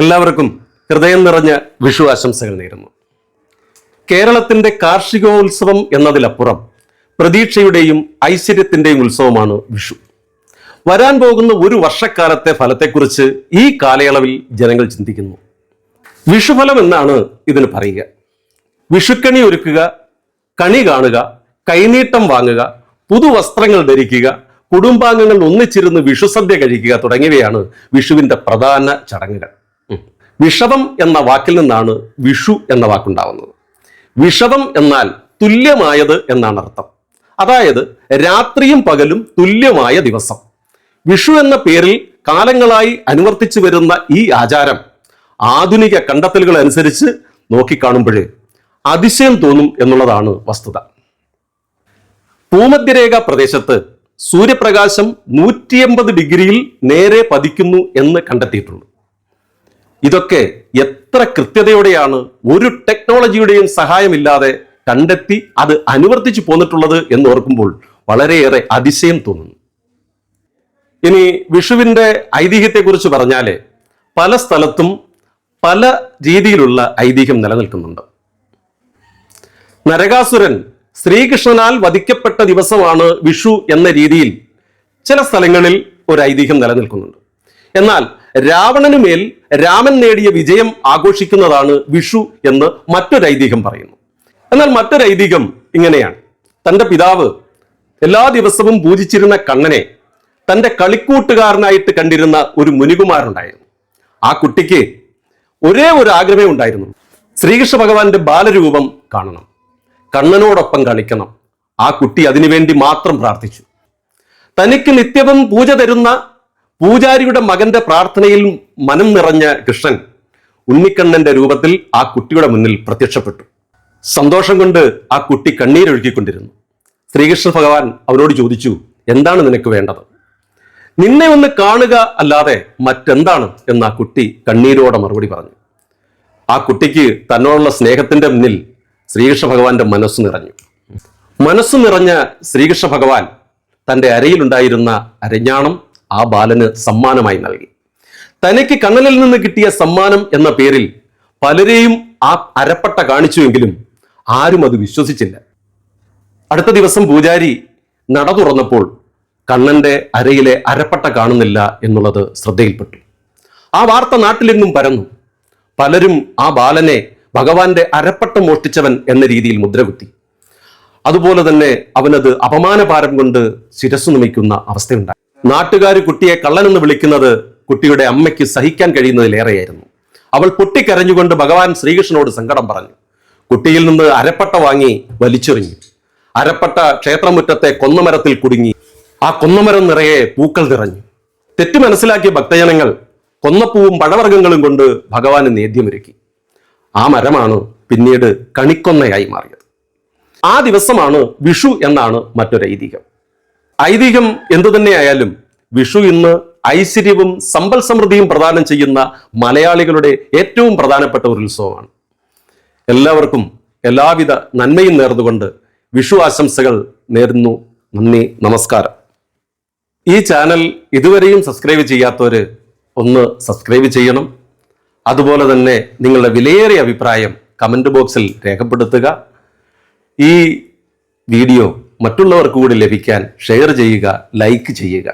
എല്ലാവർക്കും ഹൃദയം നിറഞ്ഞ വിഷു ആശംസകൾ നേരുന്നു. കേരളത്തിന്റെ കാർഷികോത്സവം എന്നതിലപ്പുറം പ്രതീക്ഷയുടെയും ഐശ്വര്യത്തിന്റെയും ഉത്സവമാണ് വിഷു. വരാൻ പോകുന്ന ഒരു വർഷക്കാലത്തെ ഫലത്തെക്കുറിച്ച് ഈ കാലയളവിൽ ജനങ്ങൾ ചിന്തിക്കുന്നു. വിഷുഫലം എന്നാണ് ഇതിന് പറയുക. വിഷുക്കണി ഒരുക്കുക കണി കാണുക കൈനീട്ടം വാങ്ങുക പുതുവസ്ത്രങ്ങൾ ധരിക്കുക കുടുംബാംഗങ്ങൾ ഒന്നിച്ചിരുന്ന് വിഷുസദ്യ കഴിക്കുക തുടങ്ങിയവയാണ് വിഷുവിന്റെ പ്രധാന ചടങ്ങുകൾ. വിഷവം എന്ന വാക്കിൽ നിന്നാണ് വിഷു എന്ന വാക്കുണ്ടാവുന്നത്. വിഷവം എന്നാൽ തുല്യമായത് എന്നാണ് അർത്ഥം. അതായത് രാത്രിയും പകലും തുല്യമായ ദിവസം. വിഷു എന്ന പേരിൽ കാലങ്ങളായി അനുവർത്തിച്ചു വരുന്ന ഈ ആചാരം ആധുനിക കണ്ടെത്തലുകൾ അനുസരിച്ച് നോക്കിക്കാണുമ്പോഴേ അതിശയം തോന്നും എന്നുള്ളതാണ് വസ്തുത. ഭൂമധ്യരേഖ പ്രദേശത്ത് സൂര്യപ്രകാശം നൂറ്റിയമ്പത് ഡിഗ്രിയിൽ നേരെ പതിക്കുന്നു എന്ന് കണ്ടെത്തിയിട്ടുണ്ട്. ഇതൊക്കെ എത്ര കൃത്യതയോടെയാണ് ഒരു ടെക്നോളജിയുടെയും സഹായമില്ലാതെ കണ്ടെത്തി അത് അനുവർത്തിച്ചു പോന്നിട്ടുള്ളത് എന്ന് ഓർക്കുമ്പോൾ വളരെയേറെ അതിശയം തോന്നുന്നു. ഇനി വിഷുവിന്റെ ഐതിഹ്യത്തെക്കുറിച്ച് പറഞ്ഞാൽ പല സ്ഥലത്തും പല രീതിയിലുള്ള ഐതിഹ്യം നിലനിൽക്കുന്നുണ്ട്. നരകാസുരൻ ശ്രീകൃഷ്ണനാൽ വധിക്കപ്പെട്ട ദിവസമാണ് വിഷു എന്ന രീതിയിൽ ചില സ്ഥലങ്ങളിൽ ഒരു ഐതിഹ്യം നിലനിൽക്കുന്നുണ്ട്. എന്നാൽ രാവണന് മേൽ രാമൻ നേടിയ വിജയം ആഘോഷിക്കുന്നതാണ് വിഷു എന്ന് മറ്റൊരു ഐതിഹ്യം പറയുന്നു. എന്നാൽ മറ്റൊരു ഐതിഹ്യം ഇങ്ങനെയാണ്. തന്റെ പിതാവ് എല്ലാ ദിവസവും പൂജിച്ചിരുന്ന കണ്ണനെ തന്റെ കളിക്കൂട്ടുകാരനായിട്ട് കണ്ടിരുന്ന ഒരു മുനികുമാരുണ്ടായിരുന്നു ആ കുട്ടിക്ക് ഒരേ ഒരു ആഗ്രഹമേ ഉണ്ടായിരുന്നു. ശ്രീകൃഷ്ണ ഭഗവാന്റെ ബാലരൂപം കാണണം. കണ്ണനോടൊപ്പം കളിക്കണം. ആ കുട്ടി അതിനുവേണ്ടി മാത്രം പ്രാർത്ഥിച്ചു. തനിക്ക് നിത്യവും പൂജ തരുന്ന പൂജാരിയുടെ മകന്റെ പ്രാർത്ഥനയിൽ മനം നിറഞ്ഞ കൃഷ്ണൻ ഉണ്ണിക്കണ്ണന്റെ രൂപത്തിൽ ആ കുട്ടിയുടെ മുന്നിൽ പ്രത്യക്ഷപ്പെട്ടു. സന്തോഷം കൊണ്ട് ആ കുട്ടി കണ്ണീരൊഴുക്കിക്കൊണ്ടിരുന്നു ശ്രീകൃഷ്ണ ഭഗവാൻ അവനോട് ചോദിച്ചു എന്താണ് നിനക്ക് വേണ്ടത്? നിന്നെ ഒന്ന് കാണുക അല്ലാതെ മറ്റെന്താണ്? എന്ന് ആ കുട്ടി കണ്ണീരോടെ മറുപടി പറഞ്ഞു. ആ കുട്ടിക്ക് തന്നോടുള്ള സ്നേഹത്തിന്റെ മുന്നിൽ ശ്രീകൃഷ്ണ ഭഗവാന്റെ മനസ്സ് നിറഞ്ഞു. മനസ്സ് നിറഞ്ഞ ശ്രീകൃഷ്ണ ഭഗവാൻ തന്റെ അരയിലുണ്ടായിരുന്ന അരഞ്ഞാണം ആ ബാലന് സമ്മാനമായി നൽകി. തനിക്ക് കണ്ണനിൽ നിന്ന് കിട്ടിയ സമ്മാനം എന്ന പേരിൽ പലരെയും ആ അരപ്പട്ട കാണിച്ചുവെങ്കിലും ആരും അത് വിശ്വസിച്ചില്ല. അടുത്ത ദിവസം പൂജാരി നട തുറന്നപ്പോൾ കണ്ണന്റെ അരയിലെ അരപ്പട്ട കാണുന്നില്ല എന്നുള്ളത് ശ്രദ്ധയിൽപ്പെട്ടു. ആ വാർത്ത നാട്ടിലെങ്ങും പരന്നു. പലരും ആ ബാലനെ ഭഗവാന്റെ അരപ്പട്ട മോഷ്ടിച്ചവൻ എന്ന രീതിയിൽ മുദ്രകുത്തി. അതുപോലെ തന്നെ അവനത് അപമാനഭാരം കൊണ്ട് ശിരസ്സു നമിക്കുന്ന അവസ്ഥയുണ്ടായി. നാട്ടുകാർ കുട്ടിയെ കള്ളനെന്ന് വിളിക്കുന്നത് കുട്ടിയുടെ അമ്മയ്ക്ക് സഹിക്കാൻ കഴിയുന്നതിലേറെയായിരുന്നു. അവൾ പൊട്ടിക്കരഞ്ഞുകൊണ്ട് ഭഗവാൻ ശ്രീകൃഷ്ണനോട് സങ്കടം പറഞ്ഞു. കുട്ടിയിൽ നിന്ന് അരപ്പട്ട വാങ്ങി വലിച്ചെറിഞ്ഞു. അരപ്പട്ട ക്ഷേത്രമുറ്റത്തെ കൊന്നമരത്തിൽ കുടുങ്ങി. ആ കൊന്നമരം നിറയെ പൂക്കൾ നിറഞ്ഞു. തെറ്റു മനസ്സിലാക്കിയ ഭക്തജനങ്ങൾ കൊന്നപ്പൂവും പഴവർഗങ്ങളും കൊണ്ട് ഭഗവാന് നേദ്യമൊരുക്കി. ആ മരമാണ് പിന്നീട് കണിക്കൊന്നയായി മാറിയത്. ആ ദിവസമാണ് വിഷു എന്നാണ് മറ്റൊരു ഐതിഹ്യം എന്തു തന്നെയായാലും വിഷു ഇന്ന് ഐശ്വര്യവും സമ്പൽ സമൃദ്ധിയും പ്രദാനം ചെയ്യുന്ന മലയാളികളുടെ ഏറ്റവും പ്രധാനപ്പെട്ട ഒരു ഉത്സവമാണ്. എല്ലാവർക്കും എല്ലാവിധ നന്മയും നേർന്നുകൊണ്ട് വിഷു ആശംസകൾ നേരുന്നു. നന്ദി നമസ്കാരം. ഈ ചാനൽ ഇതുവരെയും സബ്സ്ക്രൈബ് ചെയ്യാത്തവർ ഒന്ന് സബ്സ്ക്രൈബ് ചെയ്യണം. അതുപോലെ തന്നെ നിങ്ങളുടെ വിലയേറിയ അഭിപ്രായം കമന്റ് ബോക്സിൽ രേഖപ്പെടുത്തുക. ഈ വീഡിയോ മറ്റുള്ളവർക്ക് കൂടി ലഭിക്കാൻ ഷെയർ ചെയ്യുക ലൈക്ക് ചെയ്യുക.